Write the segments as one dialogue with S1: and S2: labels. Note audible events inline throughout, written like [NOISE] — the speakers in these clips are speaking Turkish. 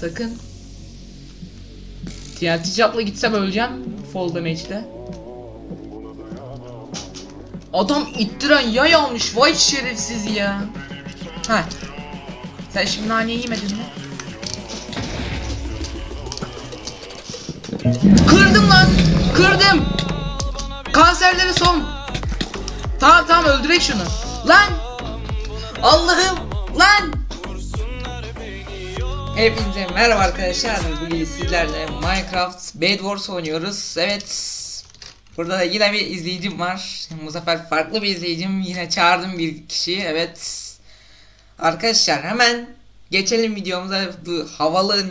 S1: Sakın. TNT jump'la gitsem öleceğim. Fall damage'de. Adam ittiren yay almış. Vay şerefsiz ya. Ha. Sen şimdi naneyi yemedin mi? Kırdım lan. Kırdım. Kanserleri son. Tamam tamam öldürek şunu. Lan. Allah'ım. Lan. Hepinize merhaba arkadaşlar. Bugün sizlerle Minecraft Bed Wars oynuyoruz. Evet. Burada da yine bir izleyicim var. Bu sefer farklı bir izleyicim. Yine çağırdım bir kişiyi. Evet. Arkadaşlar hemen geçelim videomuza. Bu havalı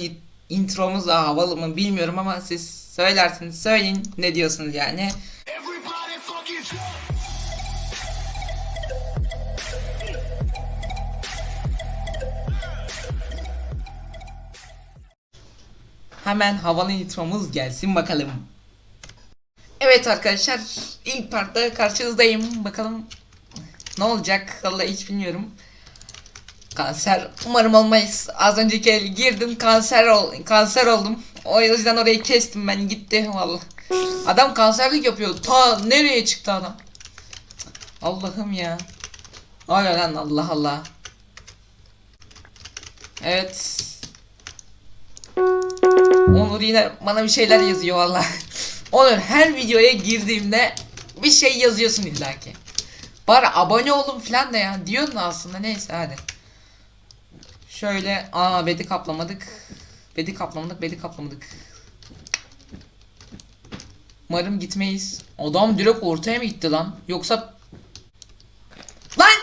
S1: intromuz da havalı mı bilmiyorum ama siz söylersiniz. Söyleyin ne diyorsunuz yani.
S2: Everybody fucking
S1: Hemen havalı intromuz gelsin bakalım. Evet arkadaşlar ilk partta karşınızdayım. Bakalım ne olacak vallahi hiç bilmiyorum. Kanser umarım olmayız. Az önceki el girdim kanser ol kanser oldum. O yüzden orayı kestim ben gitti vallahi. Adam kanserlik yapıyor. Ta nereye çıktı adam? Allah'ım ya. Ay lan Allah Allah. Evet. Onur yine bana bir şeyler yazıyor valla. Onur her videoya girdiğimde bir şey yazıyorsun illaki. Bari abone olun falan da ya diyorsun aslında neyse hadi. Şöyle aa bedi kaplamadık. Bedi kaplamadık bedi kaplamadık. Umarım gitmeyiz. Adam direkt ortaya mı gitti lan? Yoksa... Lan!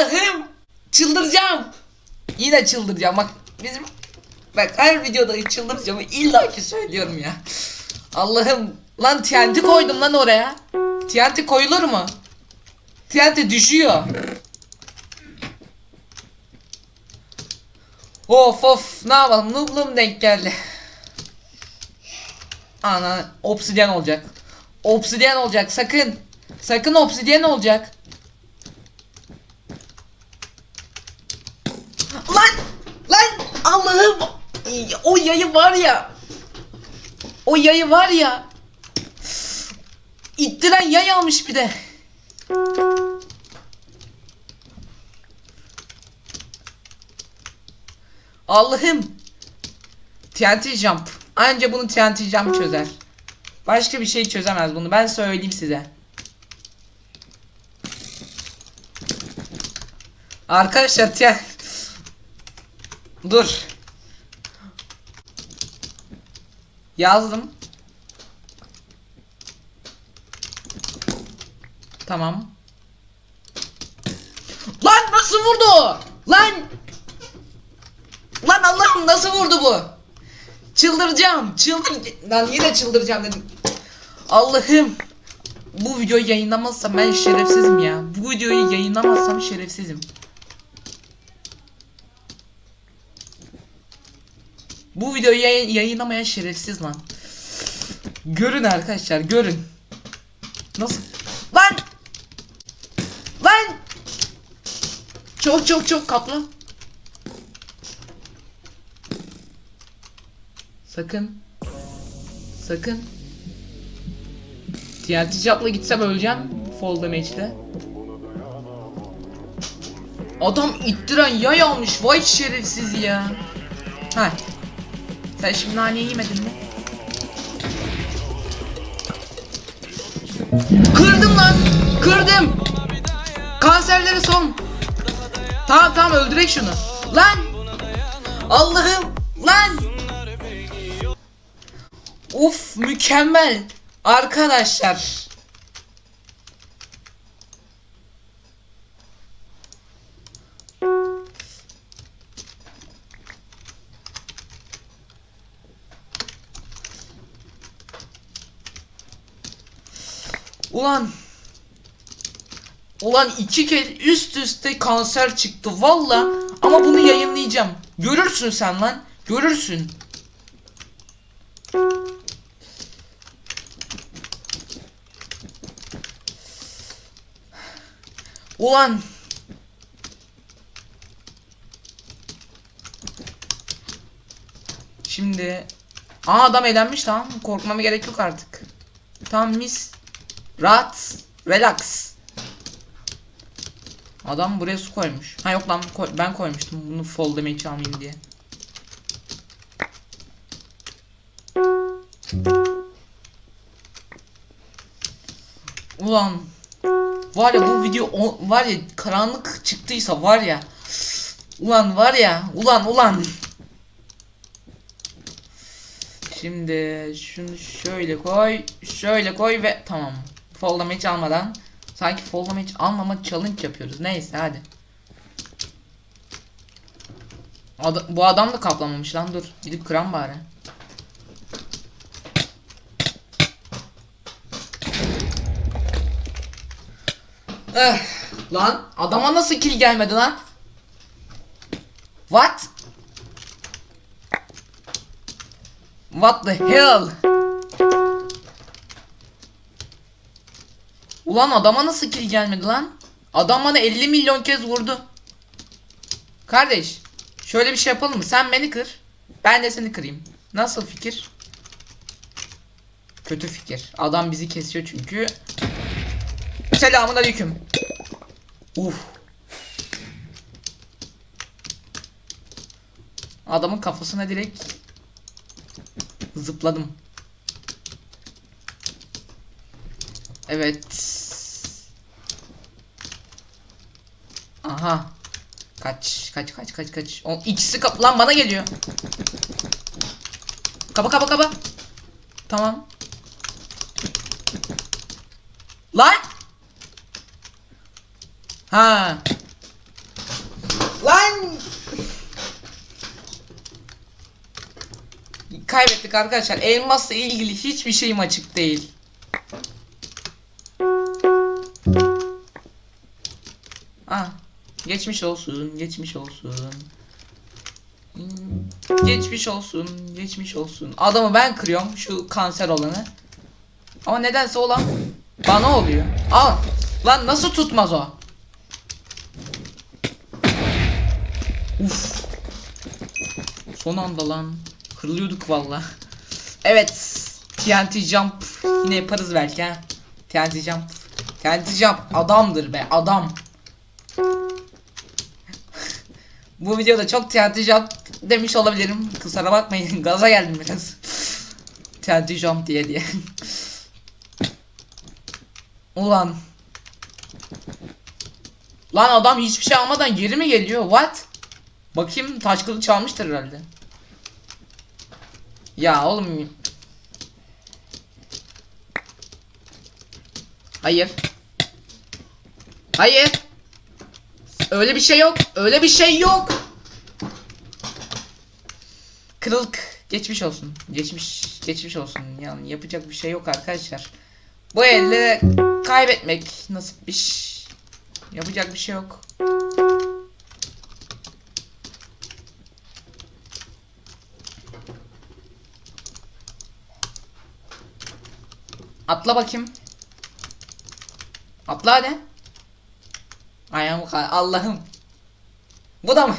S1: Allah'ım! Çıldıracağım! Yine çıldıracağım bak bizim... Bak her videoda çıldıracağım illa ki söylüyorum ya. Allah'ım! Lan TNT koydum lan oraya. TNT koyulur mu? TNT düşüyor. Of of ne yapalım nooblum denk geldi. Ana obsidyen olacak. Obsidyen olacak sakın. Sakın obsidyen olacak. Lan! Lan! Allah'ım! O yayı var ya. O yayı var ya. İttiren yay almış bir de. Allah'ım. TNT jump. Anca bunu TNT jump çözer. Başka bir şey çözemez bunu. Ben söyleyeyim size. Arkadaşlar TNT Dur. Yazdım. Tamam. Lan nasıl vurdu? Lan! Lan Allah'ım nasıl vurdu bu? Çıldıracağım. Çıldır... Lan yine çıldıracağım dedim. Allah'ım. Bu videoyu yayınlamazsam ben şerefsizim ya. Bu videoyu yayınlamazsam şerefsizim. Bu videoyu yayın- yayınlamayan şerefsiz lan. Görün arkadaşlar görün. Nasıl? Lan! Lan! Çok çok çok kaplı. Sakın. Sakın. TNT jump'la gitsem öleceğim. Fall damage'de. Adam ittiren yay almış. Vay şerefsiz ya. Ha. Sen şimdi naneyi yemedin mi? Kırdım lan. Kırdım. Kanserleri son. Tamam tamam öldürek şunu. Lan. Allah'ım. Lan. Of mükemmel. Arkadaşlar. Ulan. Ulan iki kez üst üste kanser çıktı valla. Ama bunu yayınlayacağım. Görürsün sen lan. Görürsün. Ulan. Şimdi Aa adam eğlenmiş tamam korkmama gerek yok artık. Tamam mis. Rahat. Relax. Adam buraya su koymuş. Ha yok lan ben koymuştum bunu fall damage almayayım diye. Ulan var ya bu video o- var ya karanlık çıktıysa var ya ulan var ya ulan ulan Şimdi şunu şöyle koy şöyle koy ve tamam fall damage almadan sanki fall damage almama challenge yapıyoruz neyse hadi Ada- bu adam da kaplamamış lan dur gidip kıran bari Eh, lan adama nasıl kill gelmedi lan? What? What the hell? Ulan adama nasıl kill gelmedi lan? Adam bana 50 milyon kez vurdu. Kardeş, şöyle bir şey yapalım mı? Sen beni kır, ben de seni kırayım. Nasıl fikir? Kötü fikir. Adam bizi kesiyor çünkü. Selamun aleyküm. Uf. Adamın kafasına direkt zıpladım. Evet. Aha. Kaç, kaç, kaç, kaç, kaç. O ikisi kap lan bana geliyor. Kapa, kapa, kapa. Tamam. Lan! Ha. Lan! Kaybettik arkadaşlar. Elmasla ilgili hiçbir şeyim açık değil. Ah. Geçmiş olsun, geçmiş olsun. Hmm, Geçmiş olsun, geçmiş olsun. Adamı ben kırıyorum şu kanser olanı. Ama nedense olan bana oluyor. Al. Lan nasıl tutmaz o? Uf. Son anda lan. Kırılıyorduk valla. Evet. TNT Jump yine yaparız belki ha. TNT Jump. TNT Jump adamdır be adam. Bu videoda çok TNT Jump demiş olabilirim. Kusura bakmayın [LAUGHS] gaza geldim biraz. TNT Jump diye diye. [LAUGHS] Ulan. Lan adam hiçbir şey almadan geri mi geliyor? What? Bakayım taş kılıç çalmıştır herhalde. Ya oğlum. Hayır. Hayır. Öyle bir şey yok. Öyle bir şey yok. Kırılık. Geçmiş olsun. Geçmiş geçmiş olsun. Yani yapacak bir şey yok arkadaşlar. Bu elde kaybetmek nasipmiş. Yapacak bir şey yok. Atla bakayım. Atla hadi. Ayağım kay- Allah'ım. Bu da mı?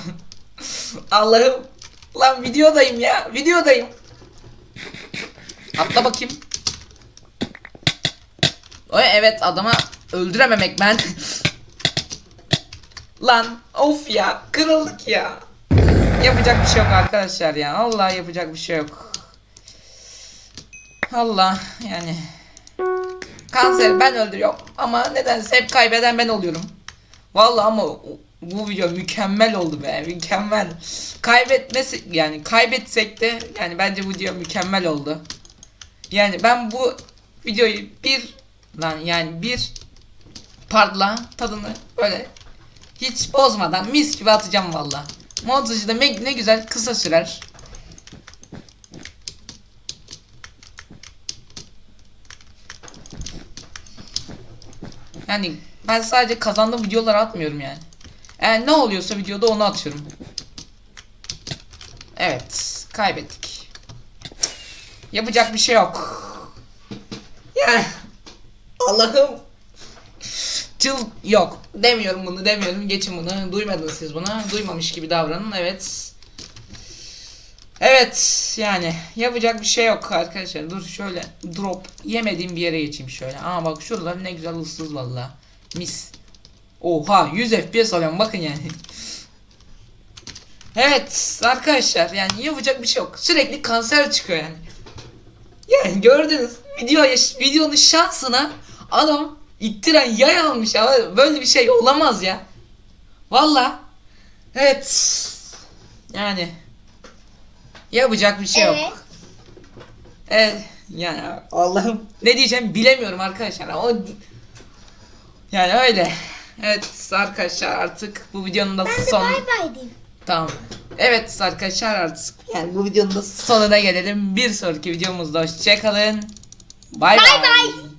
S1: [LAUGHS] Allah'ım. Lan videodayım ya. Videodayım. Atla bakayım. Oy evet adama öldürememek ben. [LAUGHS] Lan of ya kırıldık ya. Yapacak bir şey yok arkadaşlar ya. Allah yapacak bir şey yok. Allah yani. Kanseri ben öldürüyorum ama nedense hep kaybeden ben oluyorum. Vallahi ama bu video mükemmel oldu be mükemmel. Kaybetmesi yani kaybetsek de yani bence bu video mükemmel oldu. Yani ben bu videoyu bir lan yani bir partla tadını böyle hiç bozmadan mis gibi atacağım valla. Montajı da ne güzel kısa sürer. Yani ben sadece kazandığım videoları atmıyorum yani. Eğer ne oluyorsa videoda onu atıyorum. Evet, kaybettik. Yapacak bir şey yok. Yani Allah'ım Çıl yok. Demiyorum bunu demiyorum. Geçin bunu. Duymadınız siz bunu. Duymamış gibi davranın. Evet. Evet yani yapacak bir şey yok arkadaşlar. Dur şöyle drop yemediğim bir yere geçeyim şöyle. Aa bak şuralar ne güzel ıssız valla. Mis. Oha 100 FPS alıyorum bakın yani. Evet arkadaşlar yani yapacak bir şey yok. Sürekli kanser çıkıyor yani. Yani gördünüz video videonun şansına adam ittiren yay almış ama böyle bir şey olamaz ya. Valla. Evet. Yani yapacak bir şey
S3: Evet.
S1: yok. Evet. Yani Allah'ım ne diyeceğim bilemiyorum arkadaşlar ama yani öyle. Evet arkadaşlar artık bu videonun da
S3: Ben de
S1: son
S3: bay bay diyeyim.
S1: Tamam. Evet arkadaşlar artık yani bu videonun da sonuna gelelim. Bir sonraki videomuzda hoşçakalın. Bay
S3: Bay
S1: bay.
S3: bay.